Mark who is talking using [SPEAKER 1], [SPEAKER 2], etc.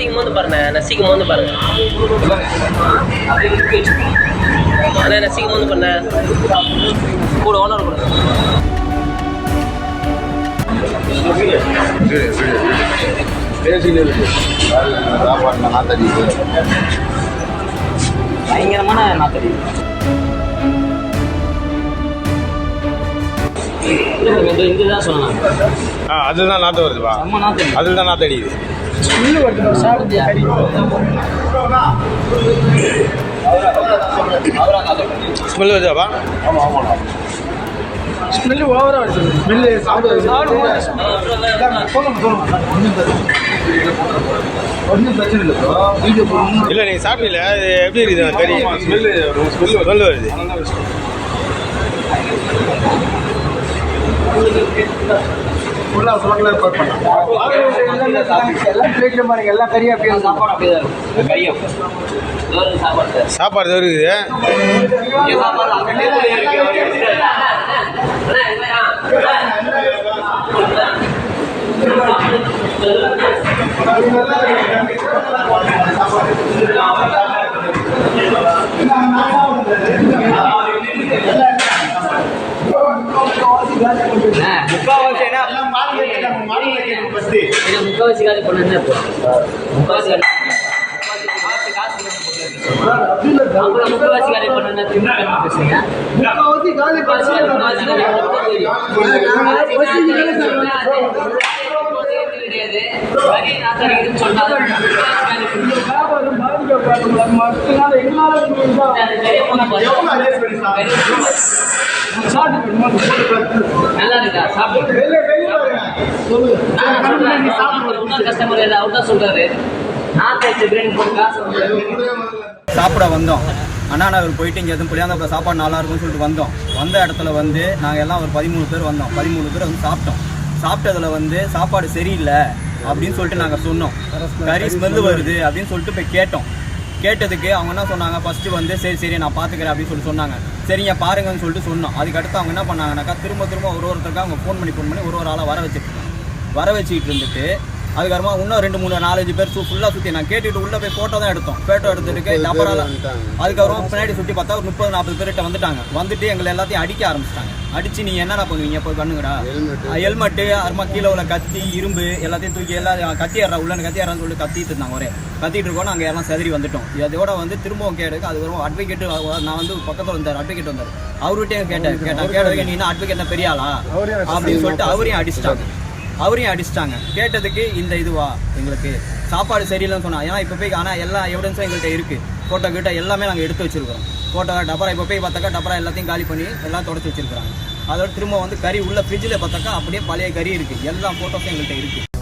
[SPEAKER 1] நசிக்கும் போது பாருண்ணே நசிக்கும் போது பாருங்க. அண்ணா நசிக்கும் போது பண்ண கூட ஓனர் கூட. பயங்கரமான நாத்தடி. இங்கே தான் சொன்னாங்க
[SPEAKER 2] ஆ அதில் தான் நாற்று வருதுப்பா. அதில் தான் நாற்று அடிக்குது ஸ்மெல் வருதாப்பா
[SPEAKER 3] ஸ்மெல்லு ஓவராக வருது. ஸ்மெல்லு சாப்பிட ஒன்றும் பிரச்சனை இல்லை வீடியோ
[SPEAKER 2] இல்லை நீங்கள் சாப்பிடல. அது எப்படி இருக்குது கறி? ஸ்மெல் ஸ்மெல் வருது.
[SPEAKER 3] ஃபுல்லாக பார்ட் பண்ணலாம் எல்லாம் பிளேட்டில் பாருங்க எல்லாம் கறியாக அப்படியே
[SPEAKER 1] சாப்பாடு அப்படியே தான் இருக்கும் வேறு சாப்பாடு
[SPEAKER 2] தான் இருக்குது?
[SPEAKER 1] இங்கே சாப்பாடு அங்கே முக்காவாசி முக்காவாசி காலி பண்ணு முக்காவாசி காலி முக்காவாசி காலி பேசுறீங்க முக்காவாசி காலி கிடையாது வகை நாத்தடிக்குதுன்னு சொன்னாலும்
[SPEAKER 3] வியாபாரம் எங்களால்
[SPEAKER 1] இருக்கா சாப்பிட்டு இன்னொரு கஸ்டமர் ஏதாவது அவர் தான் சொல்றாரு. நான் தேய்ச்ச பிரியாணி போட்டு காசு வந்து
[SPEAKER 4] சாப்பிட வந்தோம். அண்ணா நகர் போயிட்டு இங்கே எதுவும் புளியாந்தப்பட சாப்பாடு நல்லா இருக்கும்னு சொல்லிட்டு வந்தோம். வந்த இடத்துல வந்து நாங்கள் எல்லாம் ஒரு பதிமூணு பேர் வந்தோம். பதிமூணு பேர் வந்து சாப்பிட்டோம். சாப்பிட்டதுல வந்து சாப்பாடு சரியில்லை அப்படின்னு சொல்லிட்டு நாங்கள் சொன்னோம். கறி ஸ்மெல்லு வருது அப்படின்னு சொல்லிட்டு போய் கேட்டோம். கேட்டதுக்கு அவங்க என்ன சொன்னாங்க ஃபஸ்ட்டு வந்து சரி சரி நான் பார்த்துக்கிறேன் அப்படின்னு சொல்லி சொன்னாங்க. சரிங்க பாருங்கன்னு சொல்லிட்டு சொன்னோம். அதுக்கடுத்து அவங்க என்ன பண்ணாங்கனாக்கா திரும்ப திரும்ப ஒரு ஒருத்தருக்கா அவங்க ஃபோன் பண்ணி ஃபோன் பண்ணி ஒரு ஒரு ஆளாக வர வச்சுருக்காங்க வர வச்சுக்கிட்டு இருந்துட்டு அதுக்கப்புறமா இன்னும் ரெண்டு மூணு நாலஞ்சு பேர் சு ஃபுல்லாக சுற்றி நான் கேட்டுட்டு உள்ளே போய் ஃபோட்டோ தான் எடுத்தோம். ஃபோட்டோ எடுத்துட்டு டபரால அதுக்கப்புறம் பின்னாடி சுற்றி பார்த்தா ஒரு முப்பது நாற்பது பேர்கிட்ட வந்துட்டாங்க. வந்துட்டு எங்களை எல்லாத்தையும் அடிக்க ஆரம்பிச்சிட்டாங்க. அடிச்சு நீ என்னடா பண்ணுவீங்க? போய் பண்ணுங்கடா. ஹெல்மெட்டு. அப்புறமா கீழே உள்ள கத்தி இரும்பு எல்லாத்தையும் தூக்கி எல்லாம் கத்தி ஏறா உள்ள கத்தி ஏறான்னு சொல்லிட்டு கத்திட்டு இருந்தாங்க ஒரே. கத்திட்டு இருக்கோம் நாங்கள் எல்லாம் செதறி வந்துட்டோம். இதோட வந்து திரும்பவும் கேடுக்கு அதுக்கப்புறம் அட்வொகேட் நான் வந்து பக்கத்தில் வந்தார் அட்வொகேட் வந்தார். அவர்கிட்டயும் கேட்டேன். கேட்டேன். கேட்டதுக்கு நீ என்ன அட்வொகேட் பெரிய ஆளா? அப்படின்னு சொல்லிட்டு அவரையும் அடிச்சிட்டாங்க. அவரையும் அடிச்சிட்டாங்க. கேட்டதுக்கு இந்த இதுவா? எங்களுக்கு சாப்பாடு சரியில்லைன்னு சொன்னா. ஏன்னா இப்போ போய் ஆனால் எல்லா எவிடன்ஸும் எங்கள்கிட்ட இருக்குது ஃபோட்டோ கிட்ட எல்லாமே நாங்கள் எடுத்து வச்சிருக்கிறோம். ஃபோட்டோ டபரா இப்போ போய் பார்த்தாக்கா டபரா எல்லாத்தையும் காலி பண்ணி எல்லாம் தொடச்சி வச்சிருக்காங்க அதோட திரும்ப வந்து கறி உள்ள ஃப்ரிட்ஜில் பார்த்தாக்கா அப்படியே பழைய கறி இருக்குது எல்லா ஃபோட்டோஸும் எங்கள்கிட்ட இருக்குது